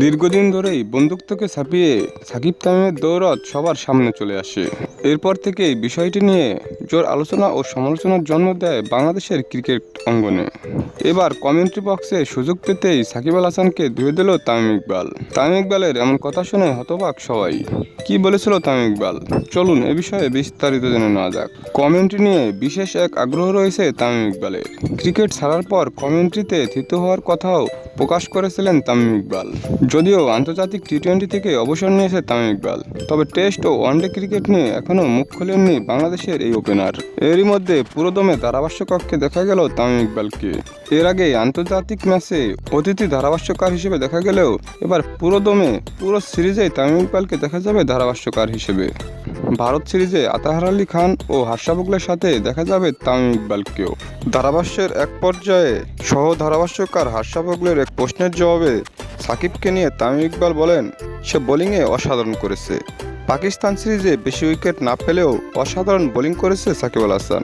দীর্ঘদিন ধরেই বন্দুকটাকে ছাপিয়ে সাকিব তামিমের দৌরদ সবার সামনে চলে আসে। এরপর থেকেই বিষয়টি নিয়ে জোর আলোচনা ও সমালোচনার জন্ম দেয় বাংলাদেশের ক্রিকেট অঙ্গনে। এবার কমেন্ট্রি বক্সে সুযোগ পেতেই সাকিব আল হাসানকে ধুয়ে দিল তামিম ইকবাল। তামিম ইকবালের এমন কথা শুনে হতবাক সবাই। কি বলেছিল তামিম ইকবাল? চলুন এ বিষয়ে বিস্তারিত জেনে নেওয়া যাক। কমেন্ট্রি নিয়ে বিশেষ এক আগ্রহ রয়েছে তামিম ইকবালের। ক্রিকেট ছাড়ার পর কমেন্ট্রিতে থিত হওয়ার কথাও প্রকাশ করেছিলেন তামিম ইকবাল। যদিও আন্তর্জাতিক টি টোয়েন্টি থেকে অবসর নিয়েছে তামিম ইকবাল। তবে টেস্ট ও ওয়ানডে ক্রিকেট নিয়ে এখনও মুখ খোলেননি বাংলাদেশের এই ওপেনার এরই মধ্যে পুরোদমে ধারাভাষ্য কক্ষে দেখা গেল তামিম ইকবালকে। এর আগে আন্তর্জাতিক ম্যাচে অতিথি ধারাভাষ্যকার হিসেবে দেখা গেলেও এবার পুরোদমে পুরো সিরিজেই তামিম ইকবালকে দেখা যাবে ধারাভাষ্যকার হিসেবে। ভারত সিরিজে আতাহার আলী খান ও হার্ষা বুগলের সাথে দেখা যাবে তামিম ইকবালকেও। ধারাভাষ্যের এক পর্যায়ে সহ ধারাভাষ্যকার হার্ষা বুগলের এক প্রশ্নের জবাবে সাকিবকে নিয়ে তামিম ইকবাল বলেন, সে বোলিংয়ে অসাধারণ করেছে। পাকিস্তান সিরিজে বেশি উইকেট না পেলেও অসাধারণ বোলিং করেছে সাকিব আল হাসান।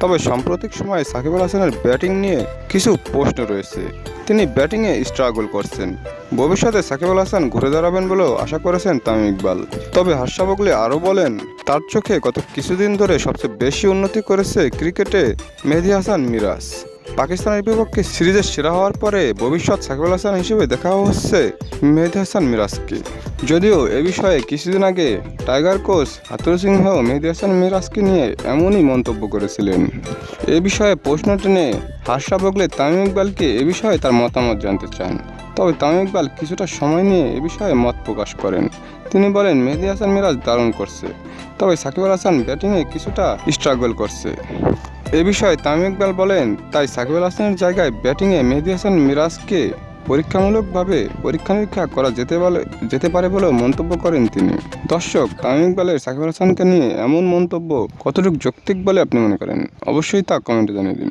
তবে সাম্প্রতিক সময়ে সাকিব আল হাসানের ব্যাটিং নিয়ে কিছু প্রশ্ন রয়েছে। তিনি ব্যাটিংয়ে স্ট্রাগল করছেন। ভবিষ্যতে সাকিব আল হাসান ঘুরে দাঁড়াবেন বলেও আশা করেছেন তামিম ইকবাল। তবে হার্ষা বগলে আরও বলেন, তার চোখে গত কিছুদিন ধরে সবচেয়ে বেশি উন্নতি করেছে ক্রিকেটে মেহেদি হাসান মিরাজ। পাকিস্তানের বিপক্ষে সিরিজের সেরা হওয়ার পরে ভবিষ্যৎ সাকিব আল হাসান হিসেবে দেখা হচ্ছে মেহেদি হাসান মিরাজকে। যদিও এ বিষয়ে কিছুদিন আগে টাইগার কোচ হাতুর সিংহ মেহেদি হাসান মিরাজকে নিয়ে এমনই মন্তব্য করেছিলেন। এ বিষয়ে প্রশ্ন টেনে হার্ষা বগলে তামিম ইকবালকে এ বিষয়ে তার মতামত জানতে চান। তবে তামিম ইকবাল কিছুটা সময় নিয়ে এ বিষয়ে মত প্রকাশ করেন। তিনি বলেন, মেহেদি হাসান মিরাজ দারুণ করছে। তবে সাকিব আল হাসান ব্যাটিংয়ে কিছুটা স্ট্রাগল করছে। এ বিষয়ে তামিম ইকবাল বলেন, তাই সাকিবুল হাসানের জায়গায় ব্যাটিংয়ে মেহেদি হাসান মিরাজকে পরীক্ষামূলকভাবে পরীক্ষা নিরীক্ষা করা যেতে বলে যেতে পারে বলেও মন্তব্য করেন তিনি। দর্শক, তামিম ইকবালের সাকিবুল হাসানকে নিয়ে এমন মন্তব্য কতটুকু যৌক্তিক বলে আপনি মনে করেন? অবশ্যই তা কমেন্টে জানিয়ে দিন।